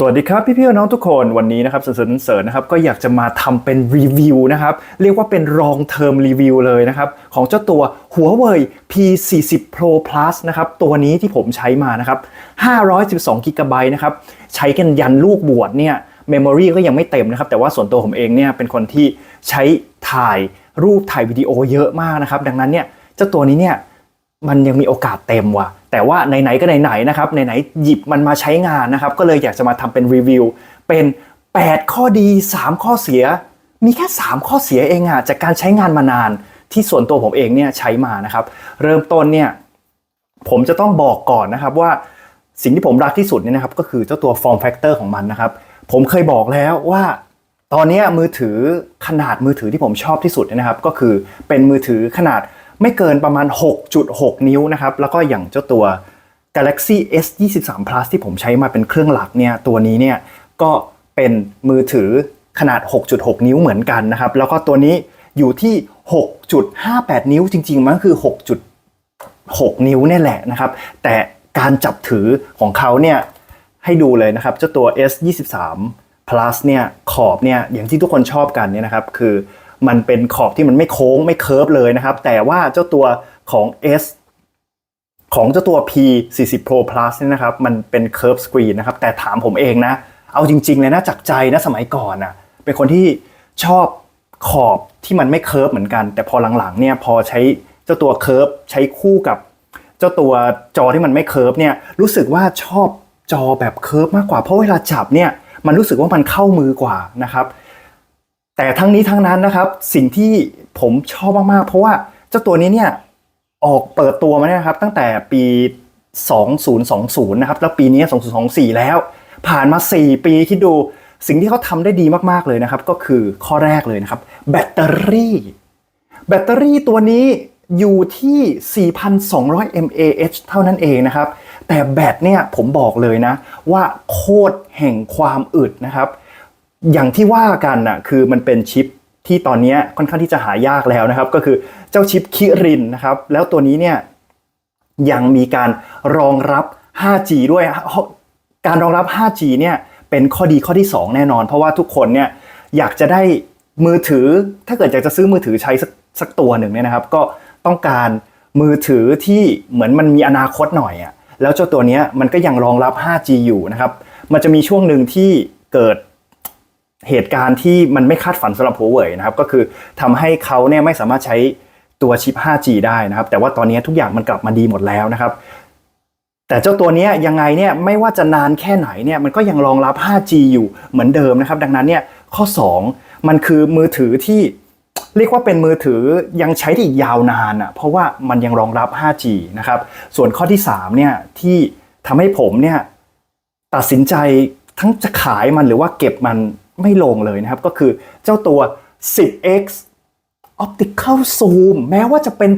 สวัสดีครับพี่ๆน้องทุกคนวันนี้นะครับเสริญเสริญนะครับก็อยากจะมาทำเป็นรีวิวนะครับเรียกว่าเป็นรองเทอมรีวิวเลยนะครับของเจ้าตัว Huawei P40 Pro Plus นะครับตัวนี้ที่ผมใช้มานะครับ512 g b นะครับใช้กันยันลูกบวชเนี่ยเมมโมรีก็ยังไม่เต็มนะครับ แต่ว่าส่วนตัวผมเองเนี่ยเป็นคนที่ใช้ถ่ายรูปถ่ายวิดีโอเยอะมากนะครับ ดังนั้นเนี่ยเจ้าตัวนี้เนี่ย มันยังมีโอกาสเต็มว่ะ แต่ว่าไหนๆก็ไหนๆนะครับไหนๆหยิบมันมาใช้งานนะครับ ก็เลยอยากจะมาทำเป็นรีวิวเป็น 8 ข้อดี 3 ข้อเสีย มีแค่ 3 ข้อเสียเองอะจากการใช้งานมานานที่ส่วนตัวผมเองเนี่ยใช้มานะครับ เริ่มต้นเนี่ยผมจะต้องบอกก่อนนะครับว่าสิ่งที่ผมรักที่สุดเนี่ยนะครับก็คือเจ้าตัว form factor ของมันนะครับ ผมเคยบอกแล้วว่าตอนนี้มือถือขนาดมือถือที่ผมชอบที่สุดเนี่ยนะครับ ก็คือเป็นมือถือขนาด ไม่เกินประมาณ 6.6 นิ้วนะครับ แล้วก็อย่างเจ้าตัว Galaxy S 23 Plus ที่ผมใช้มาเป็นเครื่องหลักเนี่ย ตัวนี้เนี่ยก็เป็นมือถือขนาด 6.6 นิ้วเหมือนกันนะครับ แล้วก็ตัวนี้อยู่ที่ 6.58 นิ้วจริง ๆ มันก็คือ 6. 6 นิ้วนี่แหละนะครับ แต่การจับถือของเขาเนี่ยให้ดูเลยนะครับ เจ้าตัว S 23 plus เนี่ยขอบเนี่ยอย่างที่ทุกคนชอบกันเนี่ยนะครับ คือ มันเป็นขอบที่มันไม่โค้งไม่เคิร์ฟเลยนะครับ แต่ว่าเจ้าตัวของ S ของเจ้าตัว P 40 Pro Plus เนี่ยนะครับ มันเป็น Curve Screen นะครับ แต่ถามผมเองนะ เอาจริงๆเลยนะจากใจนะสมัยก่อนนะเป็นคนที่ชอบขอบที่มันไม่เคิร์ฟเหมือนกัน แต่พอหลังๆเนี่ยพอใช้เจ้าตัวเคิร์ฟใช้คู่กับเจ้าตัวจอที่มันไม่เคิร์ฟเนี่ยรู้สึกว่าชอบจอแบบเคิร์ฟมากกว่าเพราะเวลาจับเนี่ยมันรู้สึกว่ามันเข้ามือกว่านะครับ แต่ทั้งนี้ทั้งนั้นนะครับ สิ่งที่ผมชอบมากๆ เพราะว่าเจ้าตัวนี้เนี่ยออกเปิดตัวมาเนี่ยครับตั้งแต่ปี 2020 นะครับ แล้วปีนี้ 2024 แล้ว ผ่านมา 4 ปีคิดดูสิ่งที่เขาทำได้ดีมากๆเลยนะครับ ก็คือข้อแรกเลยนะครับ แบตเตอรี่ แบตเตอรี่ตัวนี้อยู่ที่ 4,200 mAh เท่านั้นเองนะครับ แต่แบตเนี่ยผมบอกเลยนะ ว่าโคตรแห่งความอึดนะครับ อย่างที่ว่ากันน่ะคือมันเป็นชิปที่ตอนนี้ค่อนข้างที่จะหายากแล้วนะครับ ก็คือเจ้าชิปคิรินนะครับ แล้วตัวนี้เนี่ยยังมีการรองรับ 5G ด้วย การรองรับ 5G เนี่ยเป็นข้อดีข้อที่ 2 แน่นอน เพราะว่าทุกคนเนี่ยอยากจะได้มือถือ ถ้าเกิดอยากจะซื้อมือถือใช้สักสักตัวหนึ่งเนี่ยนะครับ ก็ต้องการมือถือที่เหมือนมันมีอนาคตหน่อยอะ่ะแล้วเจ้าตัวนี้มันก็ยังรองรับ 5G อยู่นะครับ มันจะมีช่วงหนึ่งที่เกิด เหตุการณ์ที่มันไม่คาดฝันสำหรับหัวเว่ยนะครับก็คือทำให้เขาเนี่ยไม่สามารถใช้ตัวชิป 5G ได้นะครับ แต่ว่าตอนนี้ทุกอย่างมันกลับมาดีหมดแล้วนะครับ แต่เจ้าตัวนี้ยังไงเนี่ยไม่ว่าจะนานแค่ไหนเนี่ยมันก็ยังรองรับ 5G อยู่เหมือนเดิมนะครับ ดังนั้นเนี่ยข้อ 2 มันคือมือถือที่เรียกว่าเป็นมือถือยังใช้ได้อีกยาวนานอะเพราะว่ามันยังรองรับ 5G นะครับ ส่วนข้อที่3เนี่ยที่ทำให้ผมเนี่ยตัดสินใจทั้งจะขายมันหรือว่าเก็บมัน ไม่ลงเลยนะครับ ก็คือเจ้าตัว 10x optical zoom แม้ว่าจะเป็น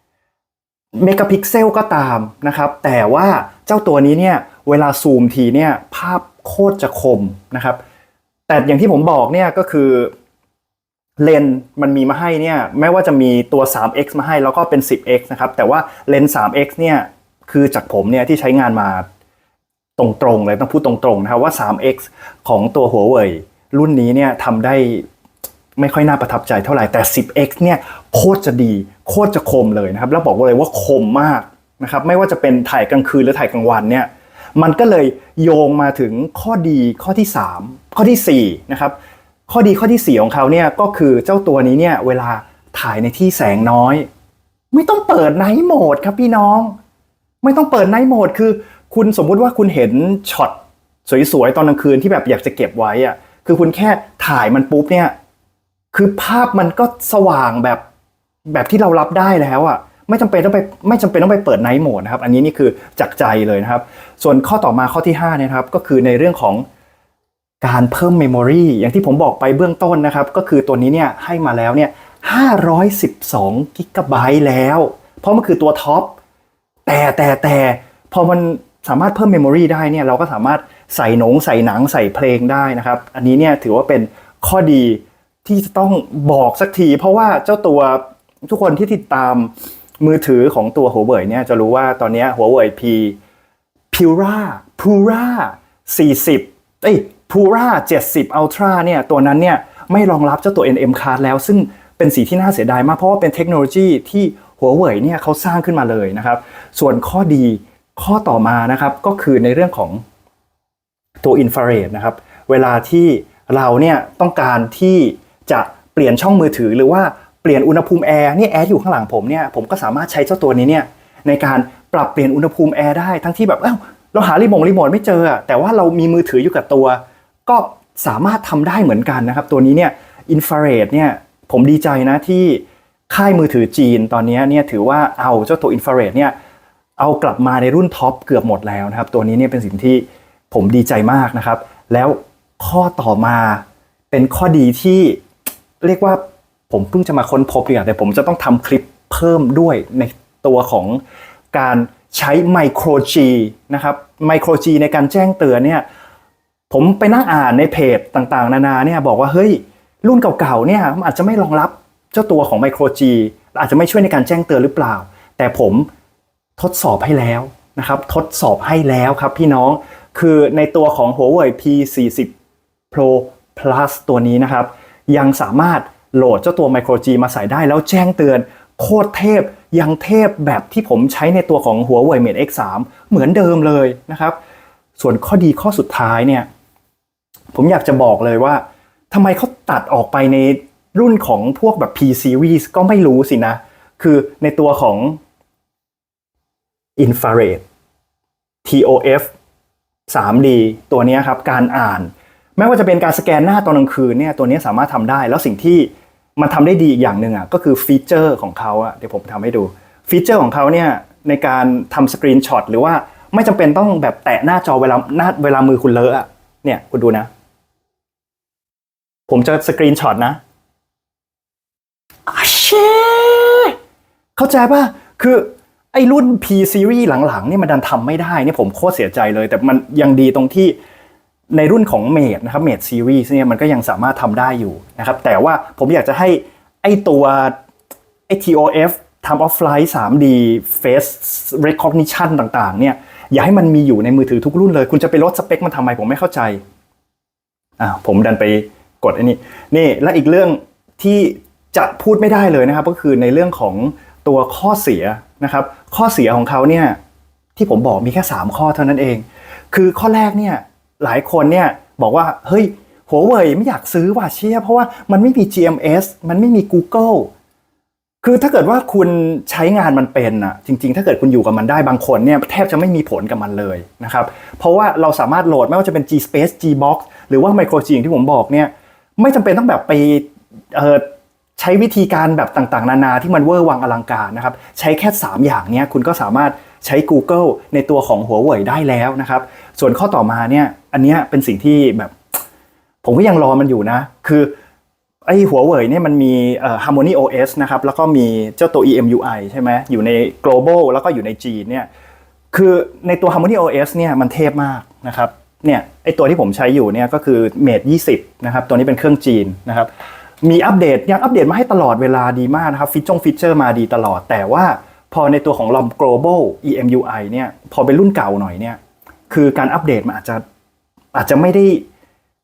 8 เมกะพิกเซลก็ตามนะครับ แต่ว่าเจ้าตัวนี้เนี่ยเวลาซูมทีเนี่ยภาพโคตรจะคมนะครับ แต่อย่างที่ผมบอกเนี่ยก็คือเลนส์มันมีมาให้เนี่ยแม้ว่าจะมีตัว 3x มาให้แล้วก็เป็น 10x นะครับ แต่ว่าเลนส์ 3x เนี่ยคือจากผมเนี่ยที่ใช้งานมา ตรงๆเลยต้องพูดตรงๆนะครับว่า 3x ของตัวหัวเว่ยรุ่นนี้เนี่ยทำได้ไม่ค่อยน่าประทับใจเท่าไหร่แต่ 10x เนี่ยโคตรจะดี โคตรจะคมเลยนะครับ แล้วบอกเลยว่าคมมากนะครับไม่ว่าจะเป็นถ่ายกลางคืนหรือถ่ายกลางวันเนี่ยมันก็เลยโยงมาถึงข้อดีข้อที่ 3 ข้อที่4นะครับข้อดีข้อที่ 4 ของเขาเนี่ยก็คือเจ้าตัวนี้เนี่ยเวลาถ่ายในที่แสงน้อย ไม่ต้องเปิดไนท์โหมดครับพี่น้อง ไม่ต้องเปิดไนท์โหมดคือ คุณสมมุติว่าคุณเห็นช็อตสวยๆตอนกลางคืนที่แบบอยากจะเก็บไว้อะคือคุณแค่ถ่ายมันปุ๊บเนี่ย คือภาพมันก็สว่างแบบแบบที่เรารับได้แล้วอะไม่จำเป็นต้องไปไม่จำเป็นต้องไปเปิดไนท์โหมดนะครับ อันนี้นี่คือจากใจเลยนะครับ ส่วนข้อต่อมาข้อที่5เนี่ยนะครับ ก็คือในเรื่องของการเพิ่มเมมโมรีอย่างที่ผมบอกไปเบื้องต้นนะครับ ก็คือตัวนี้เนี่ยให้มาแล้วเนี่ย512กิกะไบต์แล้ว เพราะมันคือตัวท็อปแต่แต่แต่พอมัน สามารถเพิ่มเมมโมรีได้เนี่ยเราก็สามารถใส่หนงใส่หนังใส่เพลงได้นะครับ อันนี้เนี่ยถือว่าเป็นข้อดีที่จะต้องบอกสักที เพราะว่าเจ้าตัวทุกคนที่ติดตามมือถือของตัวหัวเว่ยเนี่ยจะรู้ว่าตอนนี้หัวเว่ย P Pura Pura 40เอ้ย Pura 70 Ultra เนี่ยตัวนั้นเนี่ยไม่รองรับเจ้าตัว NM card แล้ว ซึ่งเป็นสีที่น่าเสียดายมากเพราะว่าเป็นเทคโนโลยีที่หัวเว่ยเนี่ยเขาสร้างขึ้นมาเลยนะครับ ส่วนข้อดี ข้อต่อมานะครับก็คือในเรื่องของตัวอินฟราเรดนะครับ เวลาที่เราเนี่ยต้องการที่จะเปลี่ยนช่องมือถือหรือว่าเปลี่ยนอุณหภูมิแอร์นี่แอร์อยู่ข้างหลังผมเนี่ยผมก็สามารถใช้เจ้าตัวนี้เนี่ยในการปรับเปลี่ยนอุณหภูมิแอร์ได้ทั้งที่แบบเอ้าเราหารีโมทรีโมทไม่เจอ แต่ว่าเรามีมือถืออยู่กับตัว ก็สามารถทำได้เหมือนกันนะครับ ตัวนี้เนี่ยอินฟราเรดเนี่ยผมดีใจนะที่ค่ายมือถือจีนตอนนี้เนี่ยถือว่าเอาเจ้าตัวอินฟราเรดเนี่ย เอากลับมาในรุ่นท็อปเกือบหมดแล้วนะครับ ตัวนี้เนี่ยเป็นสิ่งที่ผมดีใจมากนะครับ แล้วข้อต่อมาเป็นข้อดีที่เรียกว่าผมเพิ่งจะมาค้นพบเนี่ยแต่ผมจะต้องทำคลิปเพิ่มด้วยในตัวของการใช้ไมโครจีนะครับไมโครจีในการแจ้งเตือนเนี่ยผมไปนั่งอ่านในเพจต่างๆ นานาเนี่ยบอกว่าเฮ้ยรุ่นเก่าๆเนี่ยมันอาจจะไม่รองรับเจ้าตัวของ Micro G อาจจะไม่ช่วยในการแจ้งเตือนหรือเปล่า แต่ผม ทดสอบให้แล้วนะครับ ทดสอบให้แล้วครับพี่น้องคือในตัวของ Huawei P40 Pro Plus ตัวนี้นะครับ ยังสามารถโหลดเจ้าตัว Micro G มาใส่ได้แล้วแจ้งเตือน โคตรเทพยังเทพแบบที่ผมใช้ในตัวของ Huawei Mate X3 เหมือนเดิมเลยนะครับ ส่วนข้อดีข้อสุดท้ายเนี่ย ผมอยากจะบอกเลยว่าทำไมเขาตัดออกไปในรุ่นของพวกแบบ P series ก็ไม่รู้สินะ คือในตัวของ infrared TOF 3D ตัวเนี้ยครับการอ่านแม้ว่าจะเป็นการสแกนหน้าตอนกลางคืนเนี่ยตัวเนี้ยสามารถทำได้ แล้วสิ่งที่มันทำได้ดีอีกอย่างหนึ่งอะก็คือฟีเจอร์ของเขาอะเดี๋ยวผมทำให้ดูฟีเจอร์ของเขาเนี่ยในการทำสกรีนช็อตหรือว่าไม่จำเป็นต้องแบบแตะหน้าจอเวลาหน้าเวลามือคุณเลอะอะเนี่ยคุณดูนะ ผมจะสกรีนช็อตนะอาเชเข้าใจป่ะคือ ไอ้รุ่น P series หลังๆนี่มันดันทำไม่ได้เนี่ยผมโคตรเสียใจเลย แต่มันยังดีตรงที่ในรุ่นของ Mate นะครับ Mate series เนี่ยมันก็ยังสามารถทำได้อยู่นะครับ แต่ว่าผมอยากจะให้ไอ้ตัวไอ้ TOF Time of Flight 3D Face Recognition ต่างๆ เนี่ยอย่าให้มันมีอยู่ในมือถือทุกรุ่นเลย คุณจะไปลดสเปคมันทำไมผมไม่เข้าใจอ่าผมดันไปกดอันนี้นี่และอีกเรื่องที่จะพูดไม่ได้เลยนะครับ ก็คือในเรื่องของตัวข้อเสีย นะครับ ข้อเสียของเขาเนี่ยที่ผมบอกมีแค่ 3 ข้อเท่านั้นเอง คือข้อแรกเนี่ยหลายคนเนี่ยบอกว่าเฮ้ยหัวเว่ยไม่อยากซื้อว่ะเชี่ยเพราะว่ามันไม่มี GMS มันไม่มี Google คือถ้าเกิดว่าคุณใช้งานมันเป็นอะจริง ๆ ถ้าเกิดคุณอยู่กับมันได้บางคนเนี่ยแทบจะไม่มีผลกับมันเลยนะครับ เพราะว่าเราสามารถโหลดไม่ว่าจะเป็น G Space G Box หรือว่า Micro G อย่างที่ผมบอกเนี่ยไม่จำเป็นต้องแบบไปเอ่อ ใช้วิธีการแบบต่างๆ นานาที่มันเวอร์วังอลังการนะครับ ใช้แค่ 3 อย่างเนี้ยคุณก็สามารถใช้ Google ในตัวของหัวเว่ยได้แล้วนะครับ ส่วนข้อต่อมาเนี่ยอันเนี้ยเป็นสิ่งที่แบบ ผมก็ยังรอมันอยู่นะ คือไอ้หัวเว่ยเนี่ยมันมีเอ่อ Harmony OS นะครับ แล้วก็มีเจ้าตัว EMUI ใช่ไหมอยู่ใน global แล้วก็อยู่ในจีนเนี่ยคือในตัว Harmony OS เนี่ยมันเทพมากนะครับเนี่ยไอตัวที่ผมใช้อยู่เนี่ยก็คือ Mate 20 นะครับ ตัวนี้เป็นเครื่องจีนนะครับ มีอัปเดตยังอัปเดตมาให้ตลอดเวลาดีมากนะครับ ฟิชจงฟีเจอร์มาดีตลอด แต่ว่าพอในตัวของลอม global EMUI เนี่ยพอเป็นรุ่นเก่าหน่อยเนี่ยคือการอัปเดตมันอาจจะอาจจะไม่ได้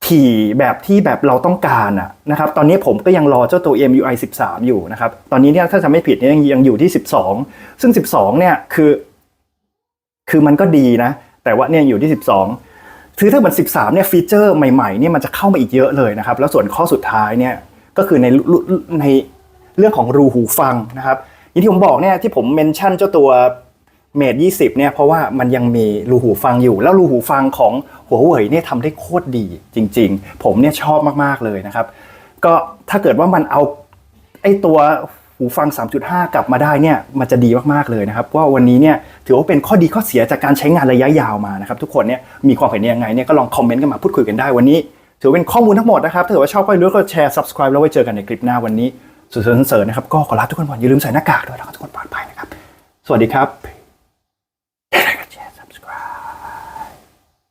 ถี่แบบที่แบบเราต้องการอะนะครับตอนนี้ผมก็ยังรอเจ้าตัว emui 13 อยู่นะครับตอนนี้เนี่ยถ้าจะไม่ผิดเนี่ยยังยังอยู่ที่ 12 ซึ่ง 12 เนี่ยคือ คือมันก็ดีนะ แต่ว่าเนี่ยอยู่ที่ 12คือถ้ามัน 13 เนี่ยฟีเจอร์ใหม่ๆเนี่ยมันจะเข้ามาอีกเยอะเลยนะครับ แล้วส่วนข้อสุดท้ายเนี่ย ก็คือในในเรื่องของรูหูฟังนะครับอย่างที่ผมบอกเนี่ยที่ผมเมนชั่นเจ้าตัวเมด20เนี่ยเพราะว่ามันยังมีรูหูฟังอยู่ แล้วรูหูฟังของหัวเว่ยเนี่ยทำได้โคตรดีจริง ๆ ผมเนี่ยชอบมากๆเลยนะครับ ก็ถ้าเกิดว่ามันเอาไอ้ตัวหูฟัง 3.5 กลับมาได้เนี่ยมันจะดีมากๆเลยนะครับว่าวันนี้เนี่ยถือว่าเป็นข้อดีข้อเสียจากการใช้งานระยะยาวมานะครับ ทุกคนเนี่ยมีความเห็นยังไงเนี่ยก็ลองคอมเมนต์กันมาพูดคุยกันได้วันนี้ ถือเป็นข้อมูลทั้งหมดนะครับ ถ้าเกิดว่าชอบก็อย่าลืมกดแชร์ subscribe แล้วไว้เจอกันในคลิปหน้าวันนี้สุดเสริญนะครับ ก็ขอลาทุกคนก่อนอย่าลืมใส่หน้ากากด้วยนะครับทุกคนปลอดภัยนะครับ สวัสดีครับ